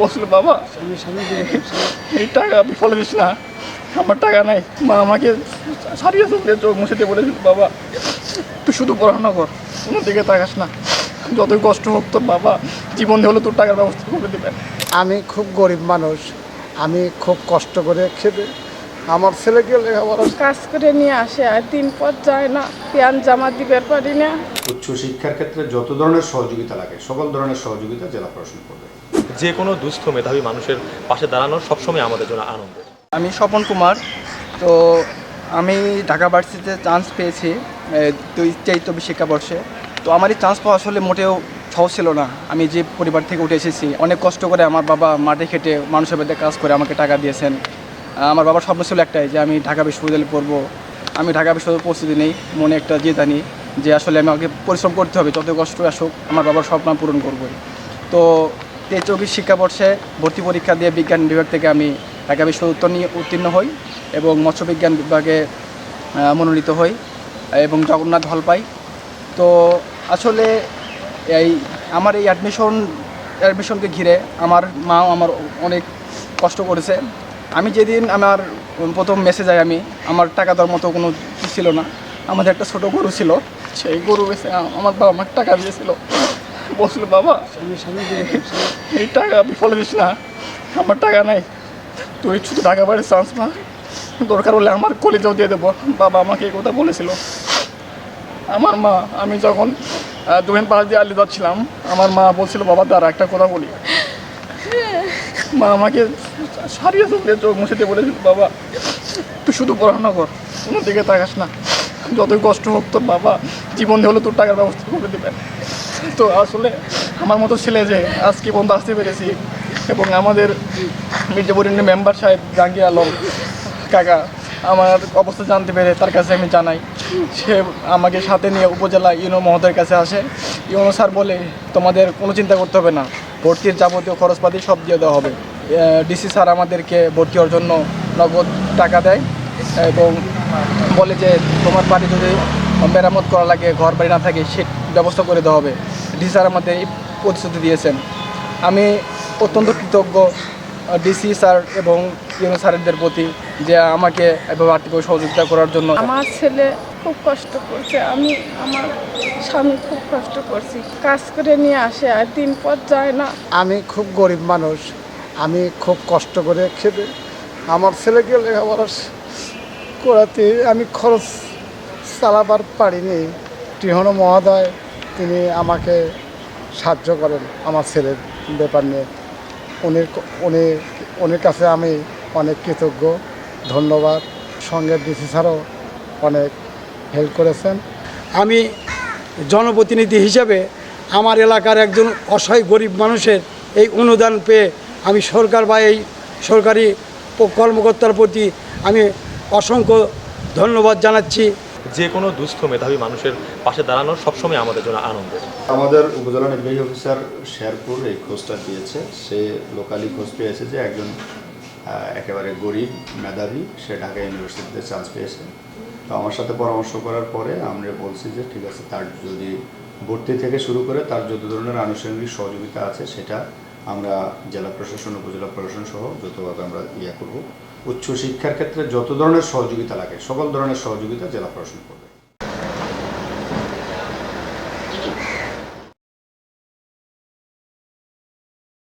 বলছিল বাবা এই টাকা ফলে দিস না। আমার টাকা নাই। মা আমাকে সারিয়ে চোখে চোখ মুছে দিয়ে বলেছিল বাবা তুই শুধু পড়াশোনা কর। কোনো দিকে তাকাস না। যতই কষ্ট হোক তোর বাবা জীবন হলে তোর টাকার ব্যবস্থা করে দেবে। আমি খুব গরিব মানুষ। আমি খুব কষ্ট করে খেতে আমার ছেলেকে লেখাপড়া কাজ করে নিয়ে আসে আর দিন পর যায় না। প্যান জামা দিবার পারি না। উচ্চশিক্ষার ক্ষেত্রে যত ধরনের সহযোগিতা লাগে সকল ধরনের সহযোগিতা জেলা প্রশাসন করবে। যে কোনো দুস্থ মেধাবী মানুষের পাশে দাঁড়ানো সবসময় আমাদের জন্য আনন্দের আমি স্বপন কুমার, তো আমি ঢাকা ভার্সিটিতে চান্স পেয়েছি দুই চব্বিশ শিক্ষাবর্ষে। তো আমার এই চান্স পাওয়া আসলে মোটেও সহজ ছিল না। আমি যে পরিবার থেকে উঠে এসেছি, অনেক কষ্ট করে আমার বাবা মাঠে খেটে মানুষের মধ্যে কাজ করে আমাকে টাকা দিয়েছেন। আমার বাবার স্বপ্ন ছিল একটাই যে আমি ঢাকা বিশ্ববিদ্যালয়ে পড়ব। আমি ঢাকা বিশ্ববিদ্যালয়ে প্রস্তুতি নেই মনে একটা জেতা নিই যে আসলে আমাকে পরিশ্রম করতে হবে, যত কষ্ট আসুক, আমার বাবার স্বপ্ন পূরণ করব তো চব্বিশ শিক্ষাবর্ষে ভর্তি পরীক্ষা দিয়ে বিজ্ঞান বিভাগ থেকে আমি ঢাকা বিশ্ববিদ্যালয় নিয়ে উত্তীর্ণ হই এবং মৎস্য বিজ্ঞান বিভাগে মনোনীত হই এবং জগন্নাথ হল পাই। তো আসলে এই আমার এই অ্যাডমিশন অ্যাডমিশনকে ঘিরে আমার মাও আমার অনেক কষ্ট করেছে। আমি যেদিন আমার প্রথম মেসেজ আই আমি, আমার টাকা দেওয়ার মতো কোনো ছিল না। আমাদের একটা ছোটো গরু ছিল, সেই গরু আমার বাবা আমার টাকা দিয়েছিল। বলছিল, বাবা, এই টাকা ফলে দিস না, আমার টাকা নাই। তুই শুধু টাকা বাড়ির চান্স না দরকার হলে আমার কলেজেও দিয়ে দেবো। বাবা আমাকে এই কথা বলেছিল। আমার মা, আমি যখন দুহেন পাশ দিয়ে আলি যাচ্ছিলাম, আমার মা বলছিল, বাবা, দাঁড়া, একটা কথা বলি। মা আমাকে সারিয়ে চোখে চোখ মুছে দিয়ে বলেছিল, বাবা, তুই শুধু পড়াশোনা কর কোনো দিকে তাকাস না। যতই কষ্ট হোক তোর বাবা, জীবন হলে তোর টাকার ব্যবস্থা করে দেবে তো আসলে আমার মতো ছেলে যে আজকে পর্যন্ত আসতে পেরেছি এবং আমাদের মির্জাপুরের মেম্বার সাহেব জাহাঙ্গীর আলম কাকা, আমার অবস্থা জানতে পেরে তার কাছে আমি জানাই। সে আমাকে সাথে নিয়ে উপজেলা ইউনো মহোদয়ের কাছে আসে। ইউনো স্যার বলে, তোমাদের কোনো চিন্তা করতে হবে না। ভর্তির যাবতীয় খরচপাতি সব দিয়ে দেওয়া হবে। ডিসি স্যার আমাদেরকে ভর্তি হওয়ার জন্য নগদ টাকা দেয় এবং বলে যে, তোমার বাড়ি যদি মেরামত করা লাগে ঘর বাড়ি না থাকে, সে ব্যবস্থা করে দেওয়া হবে। ডিসি স্যার আমাদের এই প্রতিশ্রুতি দিয়েছেন। আমি অত্যন্ত কৃতজ্ঞ ডিসি স্যার এবং ইউনো স্যারদের প্রতি যে আমাকে এভাবে আর্থিক সহযোগিতা করার জন্য আমার ছেলে খুব কষ্ট করছে আমি আমার স্বামী খুব কষ্ট করছি। কাজ করে নিয়ে আসে আর দিন পর যায় না। আমি খুব গরিব মানুষ আমি খুব কষ্ট করে খেতে আমার ছেলেকে লেখাপড়া করাতে আমি খরচ চালাবার পারিনি। টিহন মহোদয় তিনি আমাকে সাহায্য করেন আমার ছেলের ব্যাপার নিয়ে। উনি উনি, উনির কাছে আমি অনেক কৃতজ্ঞ, ধন্যবাদ। সঙ্গে ডিসি স্যারও অনেক হেল্প করেছেন। আমি জনপ্রতিনিধি হিসেবে আমার এলাকার একজন অসহায় গরিব মানুষের এই অনুদান পেয়ে আমি সরকার বা এই সরকারি কর্মকর্তার প্রতি আমি অসংখ্য ধন্যবাদ জানাচ্ছি। যে কোনো দুস্থ মেধাবী মানুষের পাশে দাঁড়ানো সবসময় আমাদের জন্য আনন্দের। আমাদের উপজেলা নির্বাহী অফিসার শেরপুর এই খোঁজটা দিয়েছে। সে লোকালি খোঁজ পেয়েছে যে একজন একেবারে গরিব মেধাবী, সে ঢাকা ইউনিভার্সিটিতে চান্স পেয়েছে। তো আমার সাথে পরামর্শ করার পরে আমরা বলছি যে, ঠিক আছে, তার যদি ভর্তি থেকে শুরু করে তার যত ধরনের আনুষঙ্গিক সহযোগিতা আছে, সেটা আমরা জেলা প্রশাসন, উপজেলা প্রশাসন সহ যতভাবে আমরা ইয়া করব, উচ্চশিক্ষার ক্ষেত্রে যত ধরনের সহযোগিতা লাগে, সকল ধরনের সহযোগিতা জেলা প্রশাসন করবে।